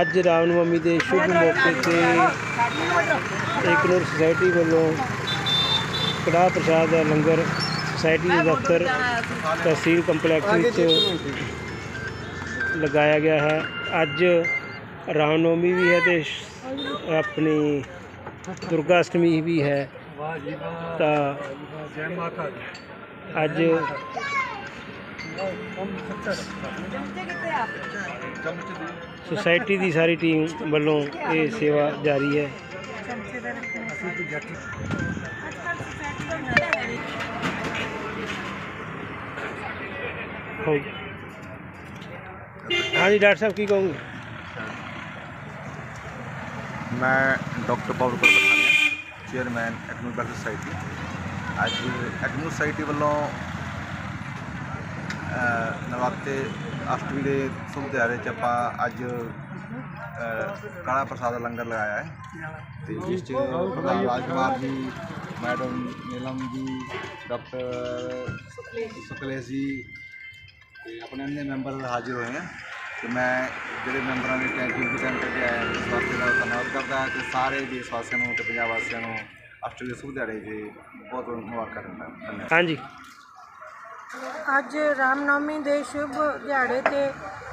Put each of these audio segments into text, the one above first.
ਅੱਜ ਰਾਮਨਵਮੀ ਦੇ ਸ਼ੁਭ ਮੌਕੇ ਤੇ ਏਕਨੂਰ ਸੁਸਾਇਟੀ ਵੱਲੋਂ ਕੜਾਹ ਪ੍ਰਸ਼ਾਦ ਦਾ ਲੰਗਰ ਸੁਸਾਇਟੀ ਦੇ ਦਫ਼ਤਰ ਤਹਿਸੀਲ ਕੰਪਲੈਕਸ ਵਿੱਚ ਲਗਾਇਆ ਗਿਆ ਹੈ। ਅੱਜ ਰਾਮਨਵਮੀ ਵੀ ਹੈ ਤੇ ਆਪਣੀ ਦੁਰਗਾ ਅਸ਼ਟਮੀ ਵੀ ਹੈ। ਤਾਂ ਅੱਜ ਸੁਸਾਇਟੀ ਦੀ ਸਾਰੀ ਟੀਮ ਵੱਲੋਂ ਇਹ ਸੇਵਾ ਜਾਰੀ ਹੈ। ਹਾਂਜੀ, ਡਾਕਟਰ ਸਾਹਿਬ, ਕੀ ਕਹੋਗੇ? ਮੈਂ ਡਾਕਟਰ ਪਵਨ ਕੁਮਾਰ ਚੇਅਰਮੈਨ ਐਕਨੂ ਵੈਲਫੇਅਰ ਸੁਸਾਇਟੀ। ਅੱਜ ਐਕਨੂ ਸੁਸਾਇਟੀ ਵੱਲੋਂ ਨਵਾਤੇ ਅਸ਼ਟਮੀ ਦੇ ਸੁਭ ਦਿਹਾੜੇ 'ਚ ਆਪਾਂ ਅੱਜ ਕਾਲਾ ਪ੍ਰਸਾਦ ਦਾ ਲੰਗਰ ਲਗਾਇਆ ਹੈ। ਤੇ ਜਿਸ 'ਚ ਪ੍ਰਧਾਨ ਰਾਜਕੁਮਾਰ ਜੀ, ਮੈਡਮ ਨੀਲਮ ਜੀ, ਡਾਕਟਰ ਸੁਖਲੇਸ਼ ਜੀ ਤੇ ਆਪਣੇ ਅੰਨੇ ਮੈਂਬਰ ਹਾਜ਼ਰ ਹੋਏ ਹਨ ਤੇ ਮੈਂ ਜਿਹੜੇ ਮੈਂਬਰਾਂ ਨੇ ਟੈਂਕੀ ਵੀ ਟੈਂਕ ਕਰਕੇ ਆਇਆ ਇਸ ਵਾਸਤੇ ਦਾ ਧੰਨਵਾਦ ਕਰਦਾ ਤੇ ਸਾਰੇ ਦੇਸ਼ ਵਾਸੀਆਂ ਨੂੰ ਤੇ ਪੰਜਾਬ ਵਾਸੀਆਂ ਨੂੰ ਅਸ਼ਟਮੀ ਦੇ ਸੁਭ ਦਿਹਾੜੇ ਦੇ ਬਹੁਤ ਬਹੁਤ ਮੁਬਾਰਕਾਂ ਦਿੰਦਾ ਹਾਂਜੀ। ਅੱਜ ਰਾਮਨਵਮੀ ਦੇ ਸ਼ੁਭ ਦਿਹਾੜੇ ਤੇ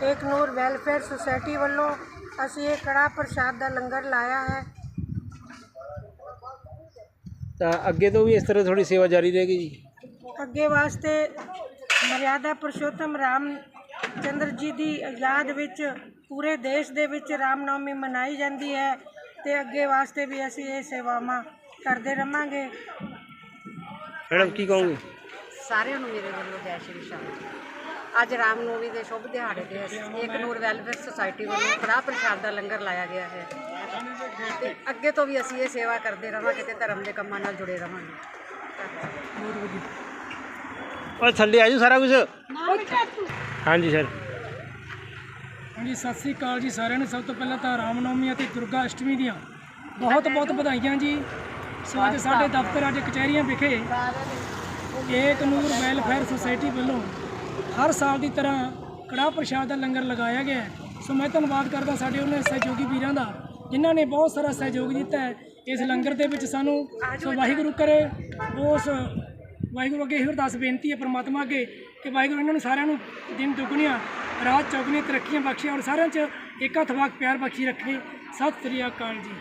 ਏਕ ਨੂਰ ਵੈਲਫੇਅਰ ਸੁਸਾਇਟੀ ਵੱਲੋਂ ਅਸੀਂ ਇਹ ਕੜਾ ਪ੍ਰਸ਼ਾਦ ਦਾ ਲੰਗਰ ਲਾਇਆ ਹੈ। ਤਾਂ ਅੱਗੇ ਤੋਂ ਵੀ ਇਸ ਤਰ੍ਹਾਂ ਥੋੜੀ ਸੇਵਾ ਜਾਰੀ ਰਹੇਗੀ ਜੀ? ਅੱਗੇ ਵਾਸਤੇ ਮਰਿਆਦਾ ਪੁਰਸ਼ੋਤਮ ਰਾਮ ਚੰਦਰ ਜੀ ਦੀ ਯਾਦ ਵਿੱਚ ਪੂਰੇ ਦੇਸ਼ ਦੇ ਵਿੱਚ ਰਾਮਨਵਮੀ ਮਨਾਈ ਜਾਂਦੀ ਹੈ ਤੇ ਅੱਗੇ ਵਾਸਤੇ ਵੀ ਅਸੀਂ ਇਹ ਸੇਵਾਵਾਂ ਕਰਦੇ ਰਵਾਂਗੇ। ਮੈਡਮ ਕੀ ਕਹੋਗੇ? ਸਾਰਿਆਂ ਨੂੰ ਮੇਰੇ ਵੱਲੋਂ ਜੈ ਸ਼੍ਰੀ ਸ਼ਾਮ ਅੱਜ ਰਾਮਨਵਮੀ ਦੇ ਸ਼ੁਭ ਦਿਹਾੜੇ ਤੇ ਅਸੀਂ ਏਕ ਨੂਰ ਵੈਲਫੇਅਰ ਸੁਸਾਇਟੀ ਵੱਲੋਂ ਕੜਾਹ ਪ੍ਰਸ਼ਾਦ ਦਾ ਲੰਗਰ ਲਾਇਆ ਗਿਆ ਹੈ। ਤੇ ਅੱਗੇ ਤੋਂ ਵੀ ਅਸੀਂ ਇਹ ਸੇਵਾ ਕਰਦੇ ਰਵਾਂਗੇ ਤੇ ਧਰਮ ਦੇ ਕੰਮਾਂ ਨਾਲ ਜੁੜੇ ਰਵਾਂਗੇ। ਉਹ ਥੱਲੇ ਆਜੋ ਸਾਰਾ ਕੁਝ ਹਾਂਜੀ ਸਰ। ਹਾਂਜੀ ਸਤਿ ਸ੍ਰੀ ਅਕਾਲ ਜੀ ਸਾਰਿਆਂ ਨੂੰ। ਸਭ ਤੋਂ ਪਹਿਲਾਂ ਤਾਂ ਰਾਮਨਵਮੀ ਅਤੇ ਦੁਰਗਾ ਅਸ਼ਟਮੀ ਦੀਆਂ ਬਹੁਤ ਬਹੁਤ ਵਧਾਈਆਂ ਜੀ। ਸੋ ਅੱਜ ਸਾਡੇ ਦਫ਼ਤਰ ਅੱਜ ਕਚਹਿਰੀਆਂ ਵਿਖੇ ਏਕ ਨੂਰ ਵੈਲਫੇਅਰ ਸੁਸਾਇਟੀ ਵੱਲੋਂ ਹਰ ਸਾਲ ਦੀ ਤਰ੍ਹਾਂ ਕੜਾਹ ਪ੍ਰਸ਼ਾਦ ਦਾ ਲੰਗਰ ਲਗਾਇਆ ਗਿਆ ਸੋ ਮੈਂ ਧੰਨਵਾਦ ਕਰਦਾ ਸਾਡੇ ਉਹਨਾਂ ਸਹਿਯੋਗੀ ਵੀਰਾਂ ਦਾ, ਜਿਨ੍ਹਾਂ ਨੇ ਬਹੁਤ ਸਾਰਾ ਸਹਿਯੋਗ ਦਿੱਤਾ ਹੈ ਇਸ ਲੰਗਰ ਦੇ ਵਿੱਚ ਸਾਨੂੰ। ਸੋ ਵਾਹਿਗੁਰੂ ਕਰੇ, ਉਸ ਵਾਹਿਗੁਰੂ ਅੱਗੇ ਇਹ ਅਰਦਾਸ ਬੇਨਤੀ ਹੈ ਪ੍ਰਮਾਤਮਾ ਅੱਗੇ ਕਿ ਵਾਹਿਗੁਰੂ ਇਹਨਾਂ ਨੂੰ ਸਾਰਿਆਂ ਨੂੰ ਦਿਨ ਦੁਗਣੀਆਂ, ਰਾਤ ਚੌਗਣੀਆਂ ਤਰੱਕੀਆਂ ਬਖਸ਼ੇ ਔਰ ਸਾਰਿਆਂ 'ਚ ਇੱਕ ਹੱਥ ਥਵਾਕ ਪਿਆਰ ਬਖਸ਼ੀ ਰੱਖੇ। ਸਤਿ ਸ੍ਰੀ ਅਕਾਲ ਜੀ।